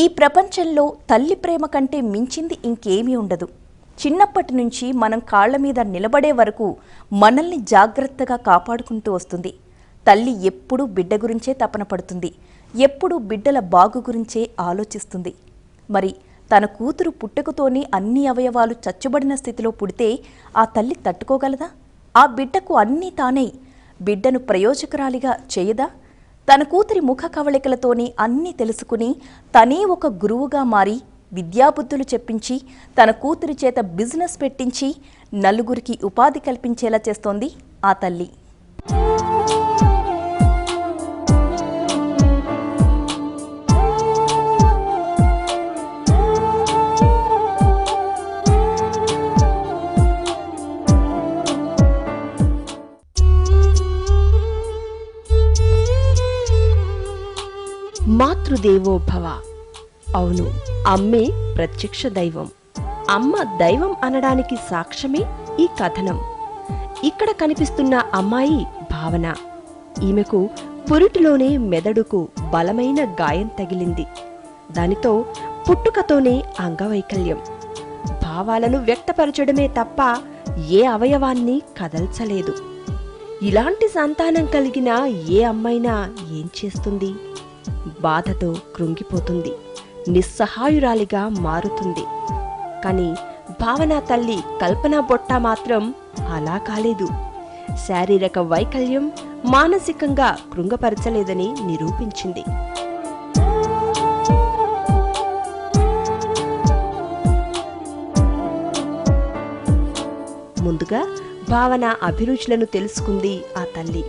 ఈ ప్రపంచంలో తల్లి ప్రేమ కంటే మించింది ఇంకేమీ ఉండదు. చిన్నప్పటి నుంచి మనం కాళ్ళ మీద నిలబడే వరకు మనల్ని జాగ్రత్తగా కాపాడుకుంటూ వస్తుంది. తల్లి ఎప్పుడూ బిడ్డ గురించే తపన పడుతుంది. ఎప్పుడూ బిడ్డల బాగు గురించే ఆలోచిస్తుంది. మరి తన కూతురు పుట్టుకతోనే అన్ని అవయవాలు చచ్చుబడిన స్థితిలో పుడితే ఆ తల్లి తట్టుకోగలదా? ఆ బిడ్డకు అన్నీ తానై. బిడ్డను ప్రయోజకురాలిగా చేయదా? తన కూతురి ముఖ కవళికలతోనే అన్నీ తెలుసుకుని తనే ఒక గురువుగా మారి విద్యాబుద్ధులు చెప్పించి తన కూతురి చేత బిజినెస్ పెట్టించి నలుగురికి ఉపాధి కల్పించేలా చేస్తోంది ఆ తల్లి. మాతృదేవో భవ అవును అమ్మే ప్రత్యక్ష దైవం. అమ్మ దైవం అనడానికి సాక్ష్యమే ఈ కథనం. ఇక్కడ కనిపిస్తున్న అమ్మాయి భావన. ఈమెకు పురిటిలోనే మెదడుకు బలమైన గాయం తగిలింది. దానితో పుట్టుకతోనే అంగవైకల్యం. భావాలను వ్యక్తపరచడమే తప్ప ఏ అవయవాన్ని కదల్చలేదు. ఇలాంటి సంతానం కలిగిన ఏ అమ్మైనా ఏం చేస్తుంది? బాధతో కృంగిపోతుంది. నిస్సహాయురాలిగా మారుతుంది. కానీ భావన తల్లి కల్పన బొట్ట మాత్రం అలా కాలేదు. శారీరక వైకల్యం మానసికంగా కృంగపరచలేదని నిరూపించింది. ముందుగా భావన అభిరుచులను తెలుసుకుంది ఆ తల్లి.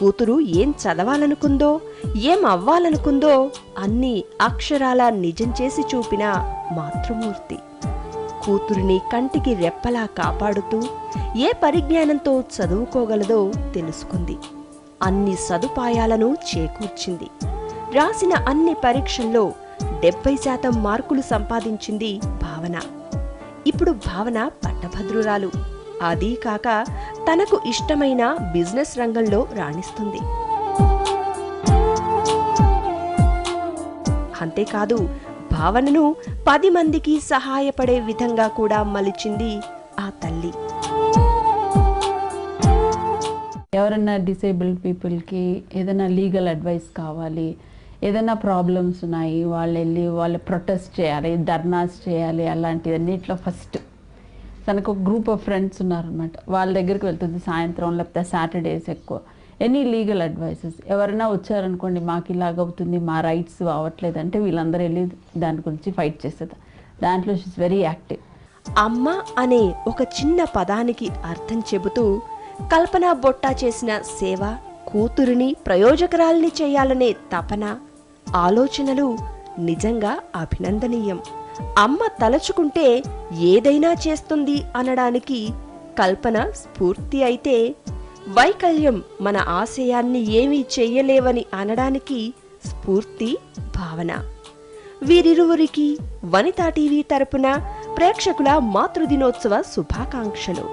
కూతురు ఏం చదవాలనుకుందో ఏం అవ్వాలనుకుందో అన్నీ అక్షరాల నిజం చేసి చూపిన మాతృమూర్తి. కూతురిని కంటికి రెప్పలా కాపాడుతూ ఏ పరిజ్ఞానంతో చదువుకోగలదో తెలుసుకుంది. అన్ని సదుపాయాలను చేకూర్చింది. రాసిన అన్ని పరీక్షల్లో డెబ్బై శాతం మార్కులు సంపాదించింది భావన. ఇప్పుడు భావన పట్టభద్రురాలు. అదీ కాక తనకు ఇష్టమైన బిజినెస్ రంగంలో రాణిస్తుంది. అంతేకాదు భావనను పది మందికి సహాయపడే విధంగా కూడా మలిచింది ఆ తల్లి. ఎవరన్నా డిసేబుల్డ్ పీపుల్కి ఏదైనా లీగల్ అడ్వైస్ కావాలి ఏదైనా ప్రాబ్లమ్స్ ఉన్నాయి వాళ్ళు వెళ్ళి వాళ్ళు ప్రొటెస్ట్ చేయాలి ధర్నాస్ చేయాలి అలాంటివన్నిట్లో ఫస్ట్ తనకు ఒక గ్రూప్ ఆఫ్ ఫ్రెండ్స్ ఉన్నారనమాట వాళ్ళ దగ్గరికి వెళ్తుంది సాయంత్రం లేకపోతే సాటర్డేస్ ఎక్కువ. ఎనీ లీగల్ అడ్వైసెస్ ఎవరైనా వచ్చారనుకోండి మాకు ఇలాగ అవుతుంది మా రైట్స్ అవ్వట్లేదు అంటే వీళ్ళందరూ వెళ్ళి దాని గురించి ఫైట్ చేసేది. దాంట్లో షీస్ వెరీ యాక్టివ్ అమ్మ అనే ఒక చిన్న పదానికి అర్థం చెబుతూ కల్పన బొట్టా చేసిన సేవ కూతురిని ప్రయోజకరాల్ని చేయాలనే తపన ఆలోచనలు నిజంగా అభినందనీయం. అమ్మ తలచుకుంటే ఏదైనా చేస్తుంది అనడానికి కల్పన స్ఫూర్తి అయితే వైకల్యం మన ఆశయాన్ని ఏమీ చెయ్యలేవని అనడానికి స్ఫూర్తి భావన. వీరిరువురికి వనితా టీవీ తరపున ప్రేక్షకుల మాతృదినోత్సవ శుభాకాంక్షలు.